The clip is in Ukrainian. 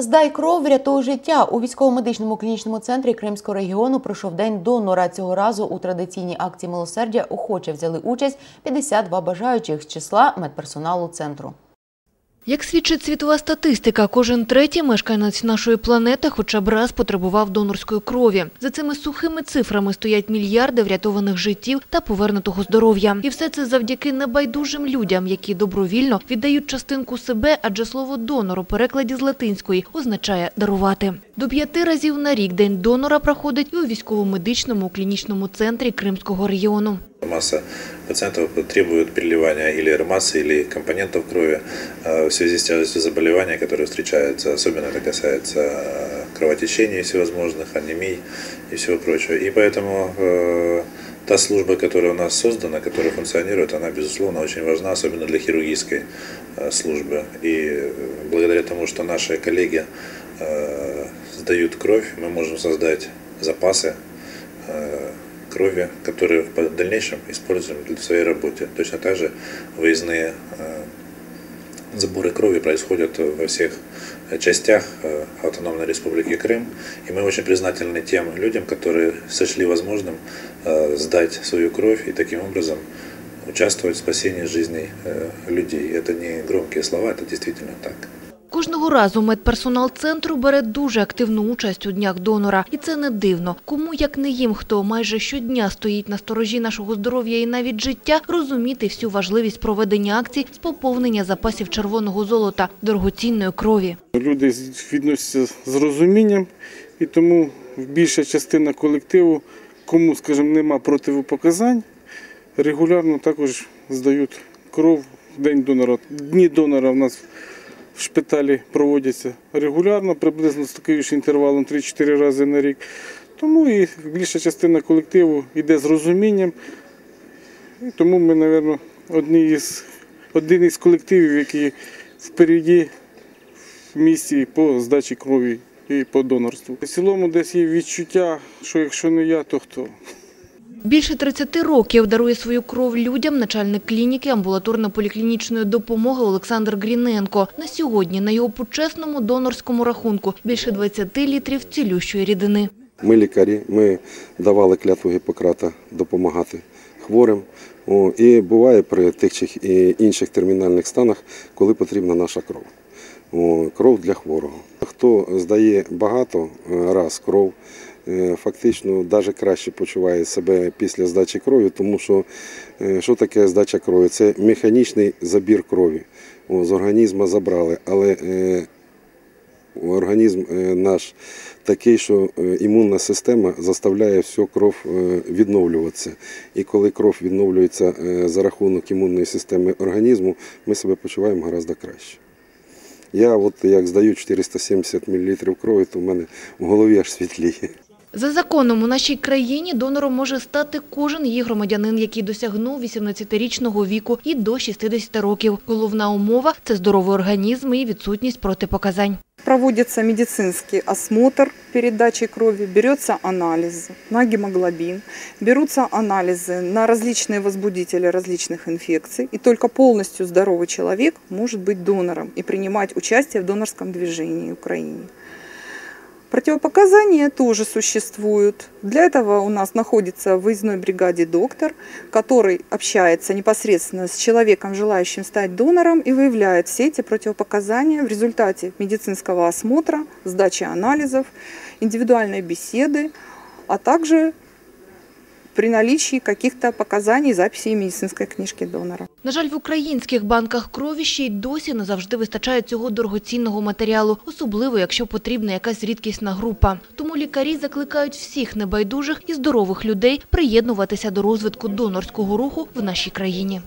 Здай кров, врятуй життя. У військово-медичному клінічному центрі Кримського регіону пройшов день донора. Цього разу у традиційній акції милосердя охоче взяли участь 52 бажаючих з числа медперсоналу центру. Як свідчить світова статистика, кожен третій мешканець нашої планети хоча б раз потребував донорської крові. За цими сухими цифрами стоять мільярди врятованих життів та повернутого здоров'я. І все це завдяки небайдужим людям, які добровільно віддають частинку себе, адже слово «донор» у перекладі з латинської означає «дарувати». До п'яти разів на рік День донора проходить і у військово-медичному клінічному центрі Кримського регіону. Масса пациентов требует переливания или ремассы, или компонентов крови э, в связи с тяжестью заболевания, которые встречаются. Особенно это касается э, кровотечений всевозможных, анемий и всего прочего. И поэтому э, та служба, которая у нас создана, которая функционирует, она, безусловно, очень важна, особенно для хирургической службы. И благодаря тому, что наши коллеги сдают кровь, мы можем создать запасы крови, которые в дальнейшем используем в своей работе. Точно так же выездные э, заборы крови происходят во всех частях э, Автономной Республики Крым. И мы очень признательны тем людям, которые сочли возможным э, сдать свою кровь и таким образом участвовать в спасении жизней э, людей. Это не громкие слова, это действительно так. Кожного разу медперсонал центру бере дуже активну участь у днях донора. І це не дивно. Кому, як не їм, хто майже щодня стоїть на сторожі нашого здоров'я і навіть життя, розуміти всю важливість проведення акцій з поповнення запасів червоного золота, дорогоцінної крові. Люди відносяться з розумінням, і тому більша частина колективу, кому, скажімо, нема противопоказань, регулярно також здають кров в день донора. Дні донора в нас в шпиталі проводяться регулярно, приблизно з таким ж інтервалом 3-4 рази на рік. Тому і більша частина колективу йде з розумінням. І тому ми, мабуть, одні із, один із колективів, які впереді в місті по здачі крові і по донорству. В цілому десь є відчуття, що якщо не я, то хто. Більше 30 років дарує свою кров людям начальник клініки амбулаторно-поліклінічної допомоги Олександр Гріненко. На сьогодні на його почесному донорському рахунку більше 20 літрів цілющої рідини. Ми лікарі, ми давали клятву Гіппократа допомагати хворим. І буває при тих чи інших термінальних станах, коли потрібна наша кров. Кров для хворого. Хто здає багато е, раз кров, е, фактично навіть краще почуває себе після здачі крові, тому що е, що таке здача крові? Це механічний забір крові. О, з організму забрали, але організм наш такий, що імунна система заставляє всю кров відновлюватися. І коли кров відновлюється за рахунок імунної системи організму, ми себе почуваємо гораздо краще. Я от як здаю 470 мл крові, то в мене в голові аж світліє. За законом у нашій країні донором може стати кожен її громадянин, який досягнув 18-річного віку і до 60 років. Головна умова – це здоровий організм і відсутність протипоказань. Проводится медицинский осмотр перед дачей крови, берется анализ на гемоглобин, берутся анализы на различные возбудители различных инфекций. И только полностью здоровый человек может быть донором и принимать участие в донорском движении Украины. Противопоказания тоже существуют. Для этого у нас находится в выездной бригаде доктор, который общается непосредственно с человеком, желающим стать донором, и выявляет все эти противопоказания в результате медицинского осмотра, сдачи анализов, индивидуальной беседы, а также при наличии каких-то показаний записей медицинской книжки донора. На жаль, в українських банках крові ще й досі не завжди вистачає цього дорогоцінного матеріалу, особливо якщо потрібна якась рідкісна група. Тому лікарі закликають всіх небайдужих і здорових людей приєднуватися до розвитку донорського руху в нашій країні.